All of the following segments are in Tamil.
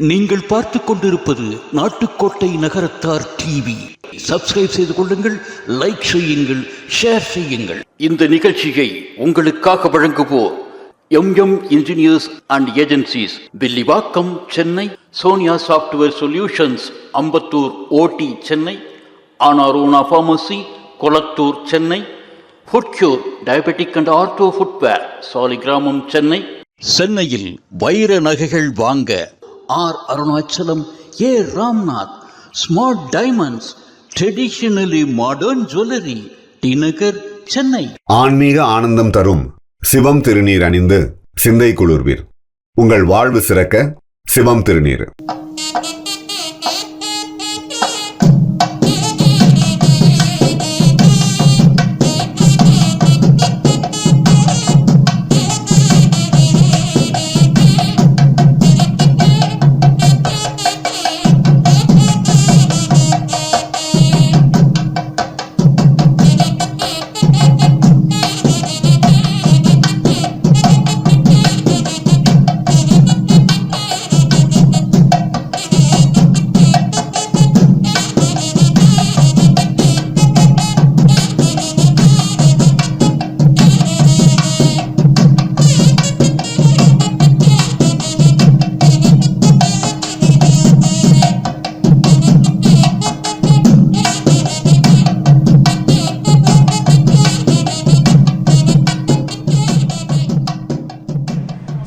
நீங்கள் பார்த்து கொண்டிருப்பது நாட்டுக்கோட்டை நகரத்தார் டிவி. சப்ஸ்கிரைப் செய்து கொள்ளுங்கள் லைக் செய்யுங்கள் ஷேர் செய்யுங்கள். இந்த நிகழ்ச்சியை உங்களுக்காக வழங்குவோர் M M engineers and agencies Villivakkam Chennai. Sonia software solutions Ambattur OT Chennai. ஆனாரோனா pharmacy Kolathur Chennai. Foot cure diabetic and ortho footwear Saligramam Chennai. சென்னையில் வைர நகைகள் வாங்க R Arunachalam A Ramnath. Smart diamonds traditionally modern jewellery T Nagar Chennai. ஆன்மீக ஆனந்தம் தரும் சிவம் திருநீர் அணிந்து சிந்தை குளிர்வீர். உங்கள் வாழ்வு சிறக்க சிவம் திருநீர்.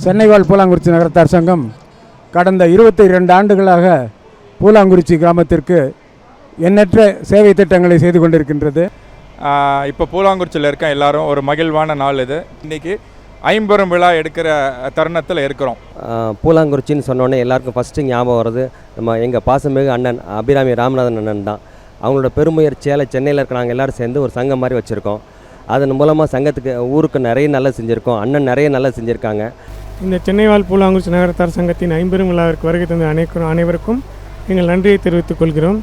சென்னை வாழ் பூலாங்குறிச்சி நகரத்தார் சங்கம் கடந்த இருபத்தி இரண்டு ஆண்டுகளாக பூலாங்குறிச்சி கிராமத்திற்கு எண்ணற்ற சேவை திட்டங்களை செய்து கொண்டிருக்கின்றது. இப்போ பூலாங்குறிச்சியில் இருக்க எல்லாரும் ஒரு மகிழ்வான நாள் இது. இன்றைக்கி ஐம்பெரும் விழா எடுக்கிற தருணத்தில் இருக்கிறோம். பூலாங்குறிச்சின்னு சொன்னோன்னே எல்லாருக்கும் ஃபஸ்ட்டு ஞாபகம் வர்றது நம்ம எங்கள் பாசமிகு அண்ணன் அபிராமி ராமநாதன் அண்ணன் தான். அவங்களோட பெருமுயற்சியால் சென்னையில் இருக்க நாங்கள் எல்லோரும் சேர்ந்து ஒரு சங்கம் மாதிரி வச்சுருக்கோம். அதன் மூலமாக சங்கத்துக்கு ஊருக்கு நிறைய நல்லது செஞ்சுருக்கோம் அண்ணன் நிறைய நல்லது செஞ்சுருக்காங்க. இந்த சென்னை வாழ் பூலாங்குறிச்சி நகரத்தார் சங்கத்தின் ஐம்பெரும் விழாவிற்கு வருகை தந்த அனைக்கும் அனைவருக்கும் எங்கள் நன்றியை தெரிவித்துக் கொள்கிறோம்.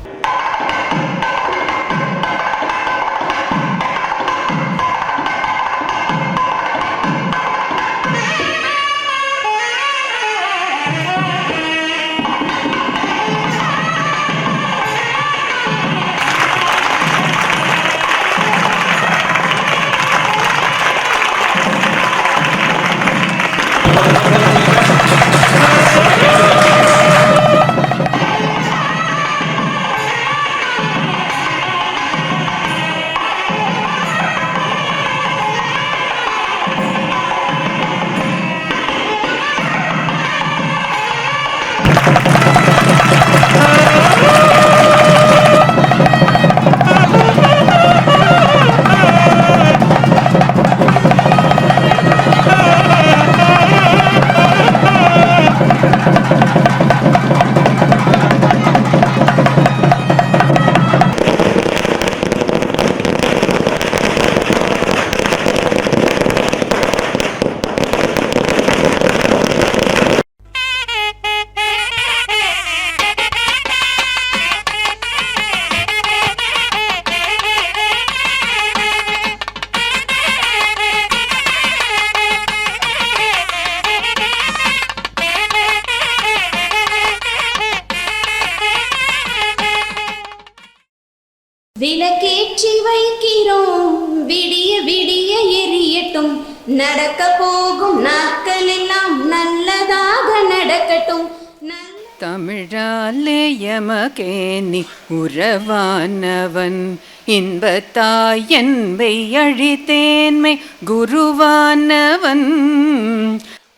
நடக்க போகும் நாட்கள் எல்லாம் நல்லதாக நடக்கட்டும். நல்ல தமிழாலே எமகேனி உறவானவன். இன்பத்தாயன் அழித்தேன்மை குருவானவன்.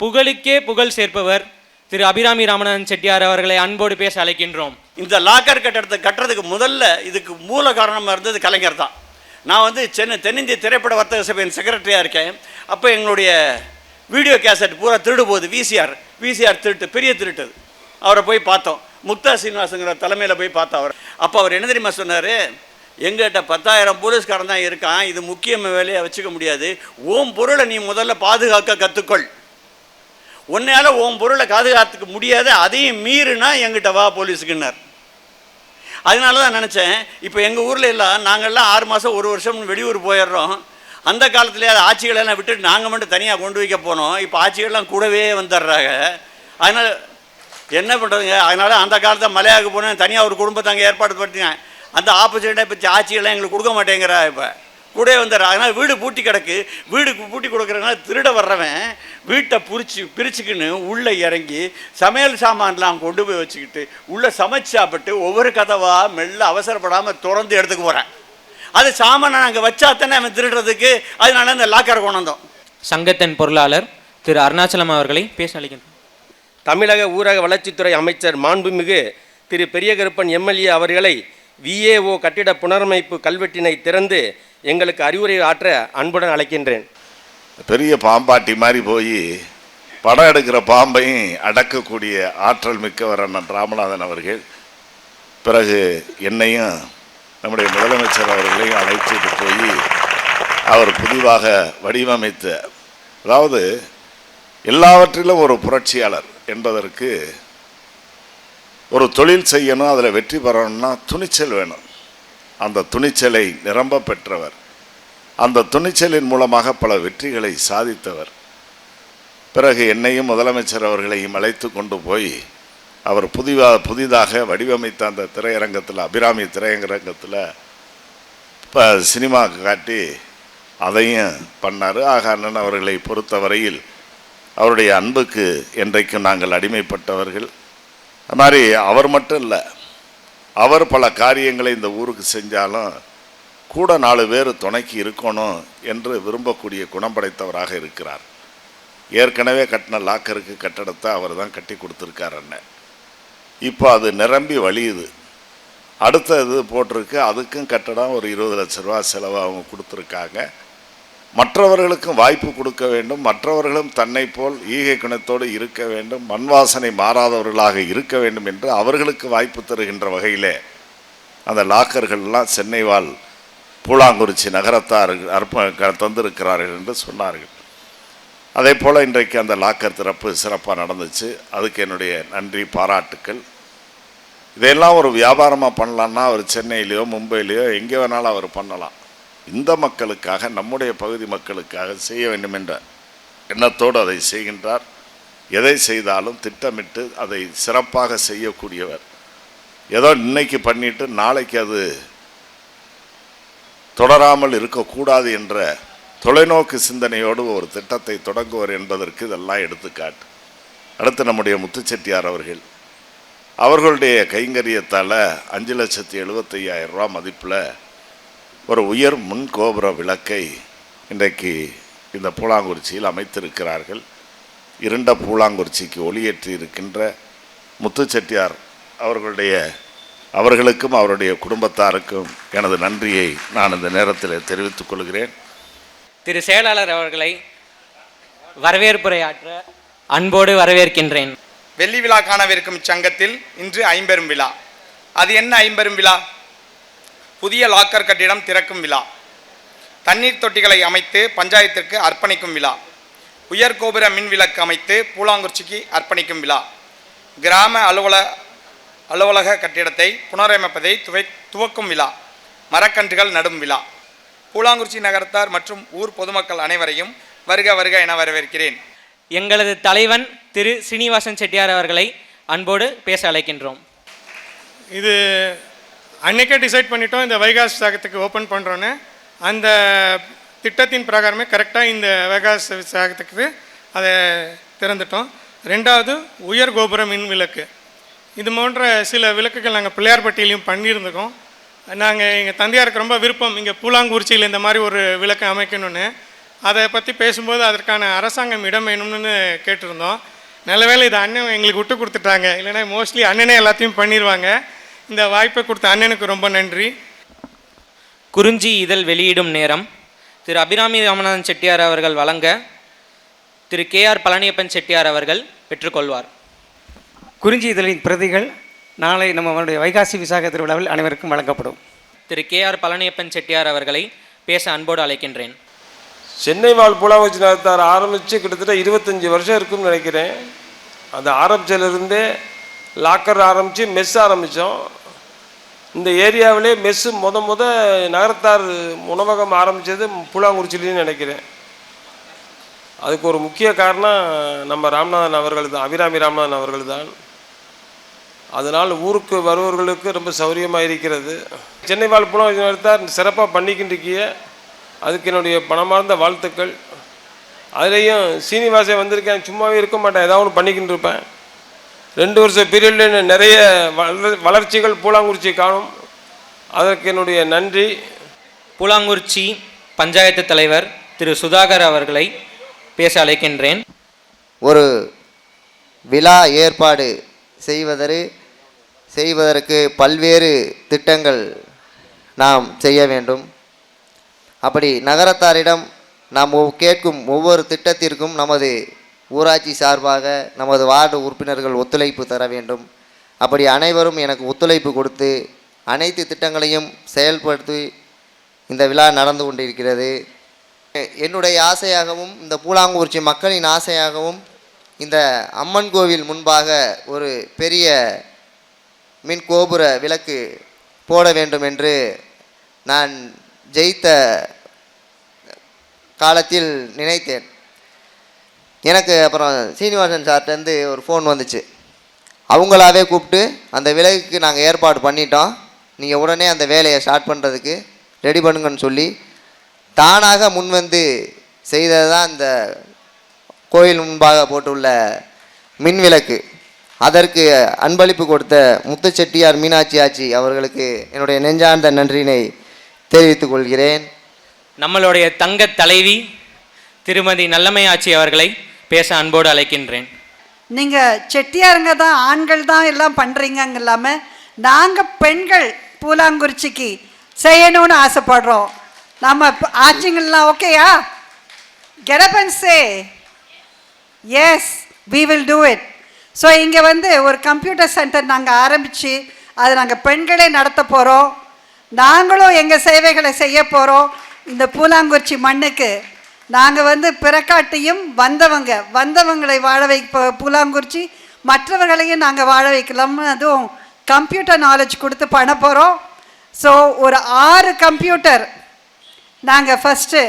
புகழுக்கே புகழ் சேர்ப்பவர் திரு அபிராமி ராமநாதன் செட்டியார் அவர்களை அன்போடு பேச அழைக்கின்றோம். இந்த லாக்கர் கட்டடத்தை கட்டுறதுக்கு முதல்ல இதுக்கு மூல காரணமாக இருந்தது கலைஞர் தான். நான் வந்து சென்னை தென்னிந்திய திரைப்பட வர்த்தக சபையின் செக்ரட்டரியாக இருக்கேன். அப்போ எங்களுடைய வீடியோ கேசட் பூரா திருடு போகுது. விசிஆர் விசிஆர் திருட்டு பெரிய திருட்டு அது. அவரை போய் பார்த்தோம். முக்தா சீனிவாசங்கிற தலைமையில் போய் பார்த்தோம் அவர். அப்போ அவர் என்ன தெரியுமா சொன்னார்? எங்கிட்ட பத்தாயிரம் போலீஸ்காரன் தான் இருக்கான். இது முக்கிய வேலையை வச்சுக்க முடியாது. ஓம் பொருளை நீ முதல்ல பாதுகாக்க கற்றுக்கொள் உன்னையால் ஓம் பொருளை பாதுகாத்துக்க முடியாது. அதையும் மீறினா எங்கிட்ட வா போலீஸுக்குன்னார். அதனால தான் நினச்சேன் இப்போ எங்கள் ஊரில் எல்லாம் நாங்கள்லாம் ஆறு மாதம் ஒரு வருஷம் வெளியூர் போயிடுறோம். அந்த காலத்துலேயே அது ஆட்சிகளெல்லாம் விட்டுட்டு நாங்கள் மட்டும் தனியாக கொண்டு வைக்க போனோம். இப்போ ஆட்சிகள்லாம் கூடவே வந்துடுறாங்க. அதனால் என்ன பண்ணுறதுங்க அதனால் அந்த காலத்தில் மலையாவுக்கு போனேன் தனியாக ஒரு குடும்பத்தை அங்கே ஏற்பாடு பண்ணிட்டேன். அந்த ஆப்பர்ச்சுனிட்டியாக இப்போ ஆட்சியெல்லாம் எங்களுக்கு கொடுக்க மாட்டேங்கிறா இப்போ. கூட வந்துடுற அதனால் வீடு பூட்டி கிடக்கு. வீடு பூட்டி கொடுக்குறதுனால திருட வர்றவன் வீட்டை பிரிச்சு பிரிச்சுக்கின்னு உள்ளே இறங்கி சமையல் சாமான்லாம் கொண்டு போய் வச்சுக்கிட்டு உள்ளே சமைச்சு சாப்பிட்டு ஒவ்வொரு கதவாக மெல்ல அவசரப்படாமல் திறந்து எடுத்துக்க போகிறேன் அது சாமானை நாங்கள் வச்சா தானே அவன் திருடுறதுக்கு. அதனால இந்த லாக்கரை கொண்டு வந்தோம். சங்கத்தின் பொருளாளர் திரு அருணாச்சலம் அவர்களை பேச அழைக்கின்றோம். தமிழக ஊரக வளர்ச்சித்துறை அமைச்சர் மாண்புமிகு திரு பெரியகருப்பன் எம்எல்ஏ அவர்களை விஏஓ கட்டிட புனரமைப்பு கல்வெட்டினை திறந்து எங்களுக்கு அறிவுரை ஆற்ற அன்புடன் அழைக்கின்றேன். பெரிய பாம்பாட்டி மாதிரி போய் படம் எடுக்கிற பாம்பையும் அடக்கக்கூடிய ஆற்றல் மிக்கவர் அண்ணன் ராமநாதன் அவர்கள். பிறகு என்னையும் நம்முடைய முதலமைச்சர் அவர்களையும் அழைச்சிட்டு போய் அவர் புதிதாக வடிவமைத்த அதாவது எல்லாவற்றிலும் ஒரு புரட்சியாளர் என்பதற்கு ஒரு தொழில் செய்யணும் அதில் வெற்றி பெறணும்னா துணிச்சல் வேணும். அந்த துணிச்சலை நிரம்ப பெற்றவர். அந்த துணிச்சலின் மூலமாக பல வெற்றிகளை சாதித்தவர். பிறகு என்னையும் முதலமைச்சர் அவர்களையும் அழைத்து கொண்டு போய் அவர் புதிதாக புதிதாக வடிவமைத்த அந்த திரையரங்கத்தில் அபிராமி திரையரங்கத்தில் இப்போ சினிமா காட்டி அதையும் பண்ணார். ஆக அண்ணன் அவர்களை பொறுத்தவரையில் அவருடைய அன்புக்கு என்றைக்கும் நாங்கள் அடிமைப்பட்டவர்கள். அது மாதிரி அவர் மட்டும் இல்லை அவர் பல காரியங்களை இந்த ஊருக்கு செஞ்சாலும் கூட நாலு பேர் துணைக்கு இருக்கணும் என்று விரும்பக்கூடிய குணம் படைத்தவராக இருக்கிறார். ஏற்கனவே கட்டின லாக்கருக்கு கட்டடத்தை அவர் தான் கட்டி கொடுத்துருக்கார் அண்ணன். இப்போ அது நிரம்பி வழியுது. அடுத்த இது போட்டிருக்கு அதுக்கும் கட்டடம் ஒரு இருபது லட்ச ரூபா செலவு அவங்க கொடுத்துருக்காங்க. மற்றவர்களுக்கும் வாய்ப்பு கொடுக்க வேண்டும். மற்றவர்களும் தன்னை போல் ஈகை குணத்தோடு இருக்க வேண்டும். மண் வாசனை மாறாதவர்களாக இருக்க வேண்டும் என்று அவர்களுக்கு வாய்ப்பு தருகின்ற வகையிலே அந்த லாக்கர்கள்லாம் சென்னை வாழ் பூலாங்குறிச்சி நகரத்தார் அற்ப தந்திருக்கிறார்கள் என்று சொன்னார்கள். அதே போல் இன்றைக்கு அந்த லாக்கர் திறப்பு சிறப்பாக நடந்துச்சு. அதுக்கு என்னுடைய நன்றி பாராட்டுக்கள். இதையெல்லாம் ஒரு வியாபாரமாக பண்ணலான்னா அவர் சென்னையிலையோ மும்பையிலையோ எங்கே வேணாலும் அவர் பண்ணலாம். இந்த மக்களுக்காக நம்முடைய பகுதி மக்களுக்காக செய்ய வேண்டும் என்ற எண்ணத்தோடு அதை செய்கின்றார். எதை செய்தாலும் திட்டமிட்டு அதை சிறப்பாக செய்யக்கூடியவர். ஏதோ இன்னைக்கு பண்ணிட்டு நாளைக்கு அது தொடராமல் இருக்கக்கூடாது என்ற தொலைநோக்கு சிந்தனையோடு ஒரு திட்டத்தை தொடங்குவர் என்பதற்கு இதெல்லாம் எடுத்துக்காட்டு. அடுத்து நம்முடைய முத்துச்செட்டியார் அவர்கள். அவர்களுடைய கைங்கரியத்தால் அஞ்சு லட்சத்தி எழுபத்தையாயிரம் ரூபா மதிப்பில் ஒரு உயர் முன் கோபுர விளக்கை இன்றைக்கு இந்த பூலாங்குறிச்சியில் அமைத்திருக்கிறார்கள். இருண்ட பூலாங்குறிச்சிக்கு ஒளியேற்றி இருக்கின்ற முத்துச்செட்டியார் அவர்களுடைய அவர்களுக்கும் அவருடைய குடும்பத்தாருக்கும் எனது நன்றியை நான் இந்த நேரத்தில் தெரிவித்துக் கொள்கிறேன். திரு செயலாளர் அவர்களை வரவேற்புரையாற்ற அன்போடு வரவேற்கின்றேன். வெள்ளி விழா காணவிருக்கும் இச்சங்கத்தில் இன்று ஐம்பெரும் விழா. அது என்ன ஐம்பெரும் விழா? புதிய லாக்கர் கட்டிடம் திறக்கும் விழா. தண்ணீர் தொட்டிகளை அமைத்து பஞ்சாயத்திற்கு அர்ப்பணிக்கும் விழா. உயர் கோபுர மின் விளக்கு அமைத்து பூலாங்குறிச்சிக்கு அர்ப்பணிக்கும் விழா. கிராம அலுவல அலுவலக கட்டிடத்தை புனரமைப்பதை துவை துவக்கும் விழா. மரக்கன்றுகள் நடும் விழா. பூலாங்குறிச்சி நகரத்தார் மற்றும் ஊர் பொதுமக்கள் அனைவரையும் வருக வருக என வரவேற்கிறேன். எங்களது தலைவன் திரு ஸ்ரீனிவாசன் செட்டியார் அவர்களை அன்போடு பேச அழைக்கின்றோம். இது அன்னைக்கே டிசைட் பண்ணிட்டோம் இந்த வைகாஸ் சாகத்துக்கு ஓப்பன் பண்ணுறோன்னு அந்த திட்டத்தின் பிரகாரமே கரெக்டாக இந்த வைகாஸ் சாகத்துக்கு அதை திறந்துட்டோம். ரெண்டாவது உயர் கோபுர மின் விளக்கு. இது போன்ற சில விளக்குகள் நாங்கள் பிள்ளையார்பட்டியிலையும் பண்ணியிருந்துக்கோம் நாங்கள் எங்கள் தந்தையாருக்கு ரொம்ப விருப்பம் இங்கே பூலாங்குறிச்சியில் இந்த மாதிரி ஒரு விளக்கு அமைக்கணும்னு. அதை பற்றி பேசும்போது அதற்கான அரசாங்கம் இடம் வேணும்னு கேட்டிருந்தோம். நல்லவேளை இது அண்ணன் எங்களுக்கு விட்டு கொடுத்துட்டாங்க. இல்லைன்னா மோஸ்ட்லி அண்ணனே எல்லாத்தையும் பண்ணிடுவாங்க இந்த வாய்ப்பை கொடுத்த அண்ணனுக்கு ரொம்ப நன்றி. குறிஞ்சி இதழ் வெளியிடும் நேரம். திரு அபிராமி ராமநாதன் செட்டியார் அவர்கள் வழங்க திரு கே ஆர் பழனியப்பன் செட்டியார் அவர்கள் பெற்றுக்கொள்வார். குறிஞ்சி இதழின் பிரதிகள் நாளை நம்மளுடைய வைகாசி விசாக திருவிழாவில் அனைவருக்கும் வழங்கப்படும். திரு கே ஆர் பழனியப்பன் செட்டியார் அவர்களை பேச அன்போடு அழைக்கின்றேன். சென்னை வாழ் புலாங்குச்சி நகரத்தார் ஆரம்பித்து கிட்டத்தட்ட இருபத்தஞ்சி வருஷம் இருக்கும்னு நினைக்கிறேன். அது ஆரம்பிச்சதுலேருந்தே லாக்கர் ஆரம்பித்து மெஸ் ஆரம்பித்தோம் இந்த ஏரியாவிலே மெஸ்ஸு முத முத நகரத்தார் உணவகம் ஆரம்பித்தது புலாங்குறிச்சிலேன்னு நினைக்கிறேன். அதுக்கு ஒரு முக்கிய காரணம் நம்ம ராமநாதன் அவர்கள் தான் அபிராமி ராமநாதன் அவர்கள் தான் அதனால் ஊருக்கு வருபவர்களுக்கு ரொம்ப சௌரியமாக இருக்கிறது. சென்னை வாழ் புலம் நகரத்தார் சிறப்பாக பண்ணிக்கின்றிருக்கிய அதுக்கு என்னுடைய பணமார்ந்த வாழ்த்துக்கள். அதுலேயும் சீனிவாசன் வந்திருக்கேன் சும்மாவே இருக்க மாட்டேன் ஏதாவது ஒன்று பண்ணிக்கிட்டு இருப்பேன் ரெண்டு வருஷம் பீரியடில் நிறைய வளர் வளர்ச்சிகள் பூலாங்குறிச்சி காணும். அதற்கு என்னுடைய நன்றி. பூலாங்குறிச்சி பஞ்சாயத்து தலைவர் திரு சுதாகர் அவர்களை பேச அழைக்கின்றேன். ஒரு விழா ஏற்பாடு செய்வதற்கு செய்வதற்கு பல்வேறு திட்டங்கள் நாம் செய்ய வேண்டும். அப்படி நகரத்தாரிடம் நாம் கேட்கும் ஒவ்வொரு திட்டத்திற்கும் நமது ஊராட்சி சார்பாக நமது வார்டு உறுப்பினர்கள் ஒத்துழைப்பு தர வேண்டும். அப்படி அனைவரும் எனக்கு ஒத்துழைப்பு கொடுத்து அனைத்து திட்டங்களையும் செயல்படுத்தி இந்த விழா நடந்து கொண்டிருக்கிறது. என்னுடைய ஆசையாகவும் இந்த பூலாங்குறிச்சி மக்களின் ஆசையாகவும் இந்த அம்மன் கோவில் முன்பாக ஒரு பெரிய மின் கோபுர விளக்கு போட வேண்டும் என்று நான் ஜெயித்த காலத்தில் நினைத்தேன். எனக்கு அப்புறம் சீனிவாசன் சார்ட்டேருந்து ஒரு ஃபோன் வந்துச்சு. அவங்களாவே கூப்பிட்டு அந்த விலகுக்கு நாங்கள் ஏற்பாடு பண்ணிட்டோம். நீங்கள் உடனே அந்த வேலையை ஸ்டார்ட் பண்ணுறதுக்கு ரெடி பண்ணுங்கன்னு சொல்லி தானாக முன்வந்து செய்தது தான் இந்த கோயில் முன்பாக போட்டுள்ள மின் விளக்கு. அதற்கு அன்பளிப்பு கொடுத்த முத்துச்செட்டியார் மீனாட்சி ஆச்சி அவர்களுக்கு என்னுடைய நெஞ்சார்ந்த நன்றியினை தெரிவித்துக் கொள்கிறேன். நம்மளுடைய தங்க தலைவி திருமதி நல்லமை ஆச்சி அவர்களை பேச அன்போடு அழைக்கின்றேன். நீங்கள் செட்டியாருங்க தான் ஆண்கள் தான் எல்லாம் பண்ணுறீங்க இல்லாமல் நாங்கள் பெண்கள் பூலாங்குறிச்சிக்கு செய்யணும்னு ஆசைப்படுறோம். நம்ம ஆச்சுங்கள்லாம் ஓகேயா கெடப்பன் சே yes we will do it so இங்கே வந்து ஒரு கம்ப்யூட்டர் சென்டர் நாங்கள் ஆரம்பித்து அதை நாங்கள் பெண்களே நடத்த போகிறோம் நாங்களும் எங்கள் சேவைகளை செய்ய போகிறோம் இந்த பூலாங்குறிச்சி மண்ணுக்கு. நாங்கள் வந்து பிறக்காட்டியும் வந்தவங்க வந்தவங்களை வாழ வைப்ப பூலாங்குறிச்சி மற்றவர்களையும் நாங்கள் வாழ வைக்கலாம். அதுவும் கம்ப்யூட்டர் நாலேஜ் கொடுத்து பண்ண போகிறோம் ஸோ ஒரு ஆறு கம்ப்யூட்டர் நாங்கள் ஃபஸ்ட்டு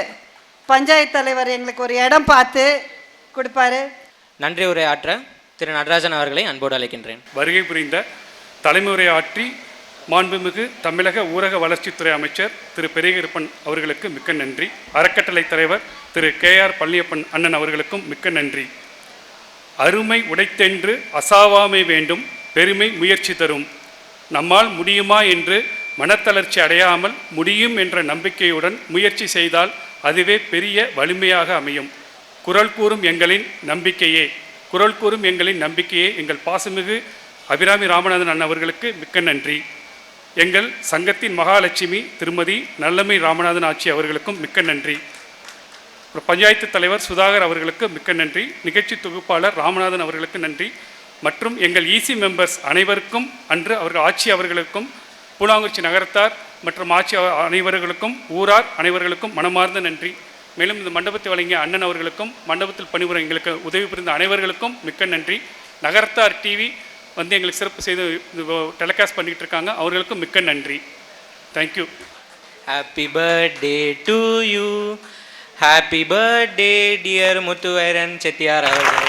பஞ்சாயத்து தலைவர் எங்களுக்கு ஒரு இடம் பார்த்து கொடுப்பாரு. நன்றி உரை ஆற்ற திரு நடராஜன் அவர்களை அன்போடு அழைக்கின்றேன். வருகை புரிந்த தலைமுறை ஆற்றி மாண்புமிகு தமிழக ஊரக வளர்ச்சித்துறை அமைச்சர் திரு பெரியகருப்பன் அவர்களுக்கு மிக்க நன்றி. அறக்கட்டளை தலைவர் திரு கே ஆர் பழனியப்பன் அண்ணன் அவர்களுக்கும் மிக்க நன்றி. அருமை உடைத்தென்று அசாவாமை வேண்டும் பெருமை முயற்சி தரும். நம்மால் முடியுமா என்று மனத்தளர்ச்சி அடையாமல் முடியும் என்ற நம்பிக்கையுடன் முயற்சி செய்தால் அதுவே பெரிய வலிமையாக அமையும். குரல் கூறும் எங்களின் நம்பிக்கையே குரல் கூறும் எங்களின் நம்பிக்கையே. எங்கள் பாசமிகு அபிராமி ராமநாதன் அண்ணன் அவர்களுக்கு மிக்க நன்றி. எங்கள் சங்கத்தின் மகாலட்சுமி திருமதி நல்லமை ராமநாதன் ஆட்சி அவர்களுக்கும் மிக்க நன்றி. பஞ்சாயத்து தலைவர் சுதாகர் அவர்களுக்கு மிக்க நன்றி. நிகழ்ச்சி தொகுப்பாளர் ராமநாதன் அவர்களுக்கு நன்றி. மற்றும் எங்கள் இசி மெம்பர்ஸ் அனைவருக்கும் அன்று அவர்கள் ஆட்சி அவர்களுக்கும் பூலாங்குறிச்சி நகரத்தார் மற்றும் ஆட்சி அனைவர்களுக்கும் ஊரார் அனைவர்களுக்கும் மனமார்ந்த நன்றி. மேலும் இந்த மண்டபத்தை வழங்கிய அண்ணன் அவர்களுக்கும் மண்டபத்தில் பணிபுரியும் எங்களுக்கு உதவி புரிந்த அனைவர்களுக்கும் மிக்க நன்றி. நகரத்தார் டிவி வந்து எங்களுக்கு சிறப்பு செய்து டெலிகாஸ்ட் பண்ணிகிட்டு இருக்காங்க. அவர்களுக்கும் மிக்க நன்றி. Thank you happy birthday to you happy birthday dear Muthuvairan Chettiar அவர்கள்.